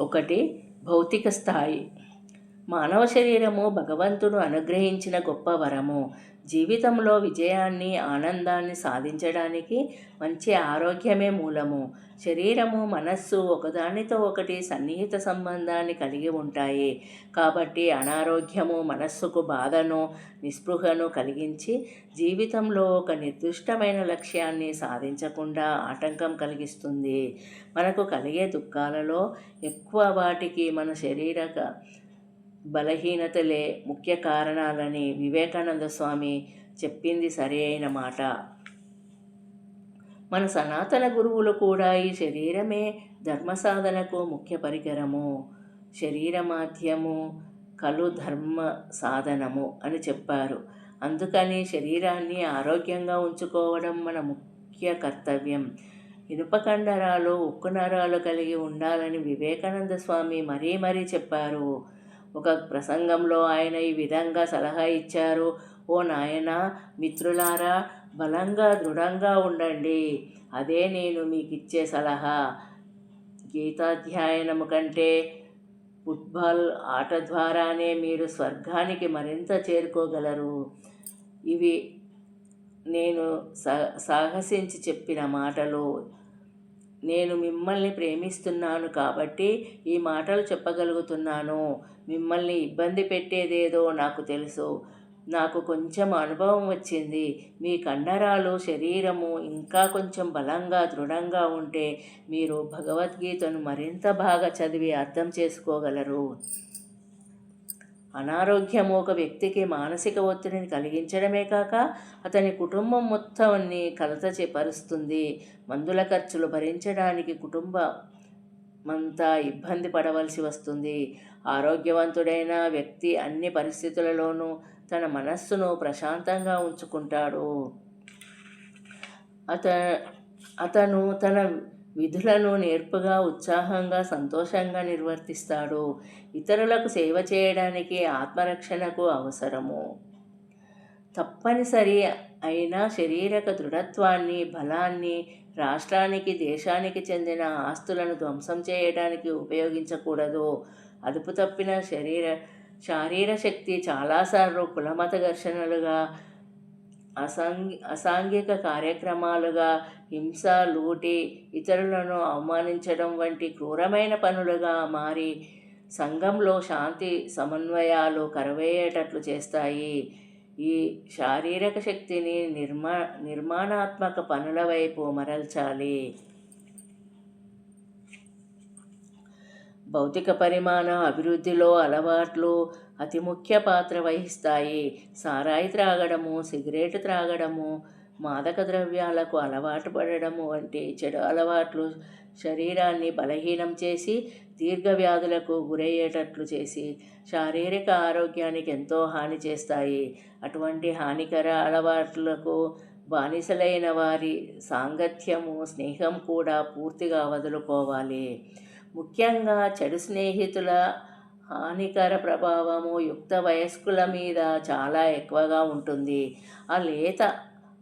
ఒకటి భౌతిక స్థాయి. మానవ శరీరము భగవంతుడు అనుగ్రహించిన గొప్ప వరము. జీవితంలో విజయాన్ని ఆనందాన్ని సాధించడానికి మంచి ఆరోగ్యమే మూలము. శరీరము మనస్సు ఒకదానితో ఒకటి సన్నిహిత సంబంధాన్ని కలిగి ఉంటాయి. కాబట్టి అనారోగ్యము మనస్సుకు బాధను నిస్పృహను కలిగించి జీవితంలో ఒక నిర్దిష్టమైన లక్ష్యాన్ని సాధించకుండా ఆటంకం కలిగిస్తుంది. మనకు కలిగే దుఃఖాలలో ఎక్కువ వాటికి మన శరీరక బలహీనతలే ముఖ్య కారణాలని వివేకానంద స్వామి చెప్పింది సరి అయిన మాట. మన సనాతన గురువులు కూడా ఈ శరీరమే ధర్మ సాధనకు ముఖ్య పరికరము. శరీర మాధ్యము కలు ధర్మ సాధనము అని చెప్పారు. అందుకని శరీరాన్ని ఆరోగ్యంగా ఉంచుకోవడం మన ముఖ్య కర్తవ్యం. ఇనుప కండరాలు ఉక్కు నరాలు కలిగి ఉండాలని వివేకానంద స్వామి మరీ మరీ చెప్పారు. ఒక ప్రసంగంలో ఆయన ఈ విధంగా సలహా ఇచ్చారు. ఓ నాయన మిత్రులారా బలంగా దృఢంగా ఉండండి. అదే నేను మీకు ఇచ్చే సలహా. గీతాధ్యయనము కంటే ఫుట్బాల్ ఆట ద్వారానే మీరు స్వర్గానికి మరింత చేరుకోగలరు. ఇవి నేను సా సాహసించి చెప్పిన మాటలు. నేను మిమ్మల్ని ప్రేమిస్తున్నాను కాబట్టి ఈ మాటలు చెప్పగలుగుతున్నాను. మిమ్మల్ని ఇబ్బంది పెట్టేదేదో నాకు తెలుసు. నాకు కొంచెం అనుభవం వచ్చింది. మీ కండరాలు శరీరము ఇంకా కొంచెం బలంగా దృఢంగా ఉంటే మీరు భగవద్గీతను మరింత బాగా చదివి అర్థం చేసుకోగలరు. అనారోగ్యం ఒక వ్యక్తికి మానసిక ఒత్తిడిని కలిగించడమే కాక అతని కుటుంబం మొత్తాన్ని కలత చేపరుస్తుంది. మందుల ఖర్చులు భరించడానికి కుటుంబ అంతా ఇబ్బంది పడవలసి వస్తుంది. ఆరోగ్యవంతుడైన వ్యక్తి అన్ని పరిస్థితులలోనూ తన మనస్సును ప్రశాంతంగా ఉంచుకుంటాడు. అత అతను తన విధులను నేర్పుగా ఉత్సాహంగా సంతోషంగా నిర్వర్తిస్తాడు. ఇతరులకు సేవ చేయడానికి ఆత్మరక్షణకు అవసరము. తప్పనిసరి అయిన శరీరక దృఢత్వాన్ని బలాన్ని రాష్ట్రానికి దేశానికి చెందిన ఆస్తులను ధ్వంసం చేయడానికి ఉపయోగించకూడదు. అదుపు తప్పిన శరీర శారీర శక్తి చాలాసార్లు కులమత ఘర్షణలుగా అసాంఘి అసాంఘిక కార్యక్రమాలుగా హింస లూటి ఇతరులను అవమానించడం వంటి క్రూరమైన పనులుగా మారి సంఘంలో శాంతి సమన్వయాలు కరవేయేటట్లు చేస్తాయి. ఈ శారీరక శక్తిని నిర్మా నిర్మాణాత్మక పనుల వైపు మరల్చాలి. భౌతిక పరిమాణ అభివృద్ధిలో అలవాట్లు అతి ముఖ్య పాత్ర వహిస్తాయి. సారాయి త్రాగడము సిగరెట్ త్రాగడము మాదక ద్రవ్యాలకు అలవాటు పడడము వంటి చెడు అలవాట్లు శరీరాన్ని బలహీనం చేసి దీర్ఘ వ్యాధులకు గురయ్యేటట్లు చేసి శారీరక ఆరోగ్యానికి ఎంతో హాని చేస్తాయి. అటువంటి హానికర అలవాట్లకు బానిసలైన వారి సాంగత్యము స్నేహం కూడా పూర్తిగా వదులుకోవాలి. ముఖ్యంగా చెడు స్నేహితుల హానికర ప్రభావము యుక్త వయస్కుల మీద చాలా ఎక్కువగా ఉంటుంది. ఆ లేత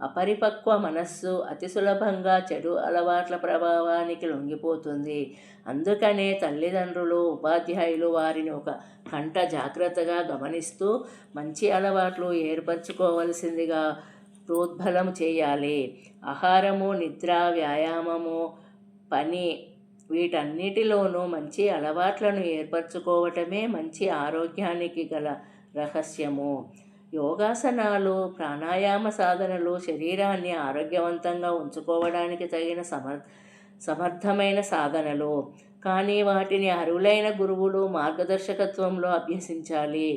అపరిపక్వ మనస్సు అతి సులభంగా చెడు అలవాట్ల ప్రభావానికి లొంగిపోతుంది. అందుకనే తల్లిదండ్రులు ఉపాధ్యాయులు వారిని ఒక కంట జాగ్రత్తగా గమనిస్తూ మంచి అలవాట్లు ఏర్పరచుకోవలసిందిగా ప్రోద్బలం చేయాలి. ఆహారము నిద్ర వ్యాయామము పని వీటన్నిటిలోనూ మంచి అలవాట్లను ఏర్పరచుకోవటమే మంచి ఆరోగ్యానికి గల రహస్యము. యోగాసనాలు ప్రాణాయామ సాధనలు శరీరాన్ని ఆరోగ్యవంతంగా ఉంచుకోవడానికి తగిన సమర్ సమర్థమైన సాధనలు. కానీ వాటిని అరువులైన గురువులు మార్గదర్శకత్వంలో అభ్యసించాలి.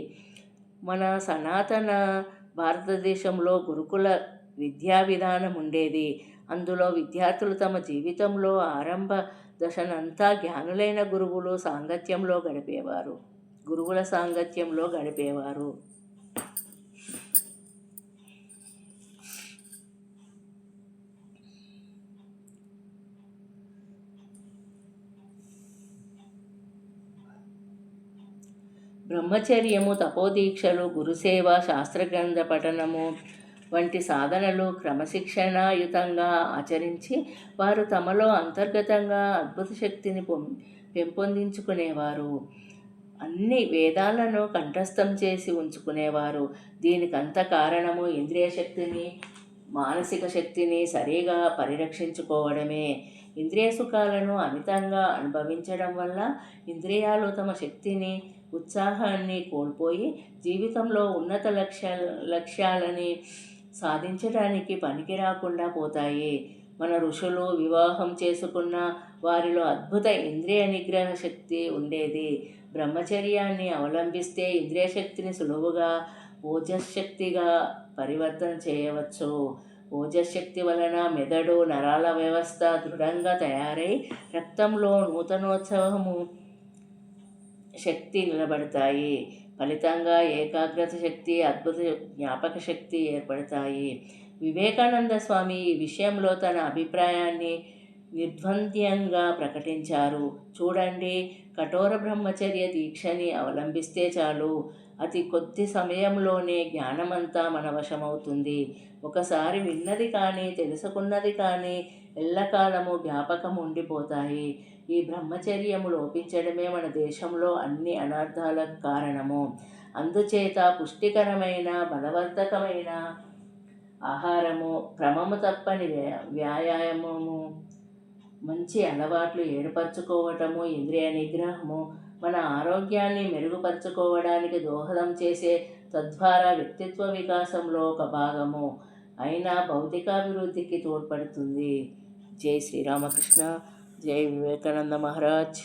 మన సనాతన భారతదేశంలో గురుకుల విద్యా విధానం ఉండేది. అందులో విద్యార్థులు తమ జీవితంలో ఆరంభ దశనంతా జ్ఞానులైన గురువులు సాంగత్యంలో గడిపేవారు. గురువుల సాంగత్యంలో గడిపేవారు. బ్రహ్మచర్యము తపోదీక్షలు గురుసేవ శాస్త్రగ్రంథ పఠనము వంటి సాధనలు క్రమశిక్షణాయుతంగా ఆచరించి వారు తమలో అంతర్గతంగా అద్భుత శక్తిని పొం- పెంపొందించుకునేవారు. అన్ని వేదాలను కంఠస్థం చేసి ఉంచుకునేవారు. దీనికంత కారణము ఇంద్రియ శక్తిని మానసిక శక్తిని సరిగా పరిరక్షించుకోవడమే. ఇంద్రియ సుఖాలను అమితంగా అనుభవించడం వల్ల ఇంద్రియాలు తమ శక్తిని ఉత్సాహాన్ని కోల్పోయి జీవితంలో ఉన్నత లక్ష్య లక్ష్యాలని సాధించడానికి పనికి రాకుండా పోతాయి. మన ఋషులు వివాహం చేసుకున్న వారిలో అద్భుత ఇంద్రియ నిగ్రహ శక్తి ఉండేది. బ్రహ్మచర్యాన్ని అవలంబిస్తే ఇంద్రియ శక్తిని సులువుగా ఓజశక్తిగా పరివర్తన చేయవచ్చు. ఓజశక్తి వలన మెదడు నరాల వ్యవస్థ దృఢంగా తయారై రక్తంలో నూతనోత్సవము శక్తి నిలబడతాయి. ఫలితంగా ఏకాగ్రత శక్తి అద్భుత జ్ఞాపక శక్తి ఏర్పడతాయి. వివేకానంద స్వామి ఈ విషయంలో తన అభిప్రాయాన్ని నిర్ద్వంద్యంగా ప్రకటించారు. చూడండి కఠోర బ్రహ్మచర్య దీక్షని అవలంబిస్తే చాలు. అతి కొద్ది సమయంలోనే జ్ఞానమంతా మన వశమవుతుంది. ఒకసారి విన్నది కానీ తెలుసుకున్నది కానీ ఎల్లకాలము జ్ఞాపకం ఉండిపోతాయి. ఈ బ్రహ్మచర్యము లోపించడమే మన దేశంలో అన్ని అనర్థాలకు కారణము. అందుచేత పుష్టికరమైన బలవర్ధకమైన ఆహారము క్రమము తప్పని వ్యాయామము మంచి అలవాట్లు ఏర్పరచుకోవటము ఇంద్రియ నిగ్రహము మన ఆరోగ్యాన్ని మెరుగుపరచుకోవడానికి దోహదం చేసే తద్వారా వ్యక్తిత్వ వికాసంలో ఒక భాగము అయినా భౌతికాభివృద్ధికి తోడ్పడుతుంది. జై శ్రీరామకృష్ణ. జై వివేకానంద మహారాజ్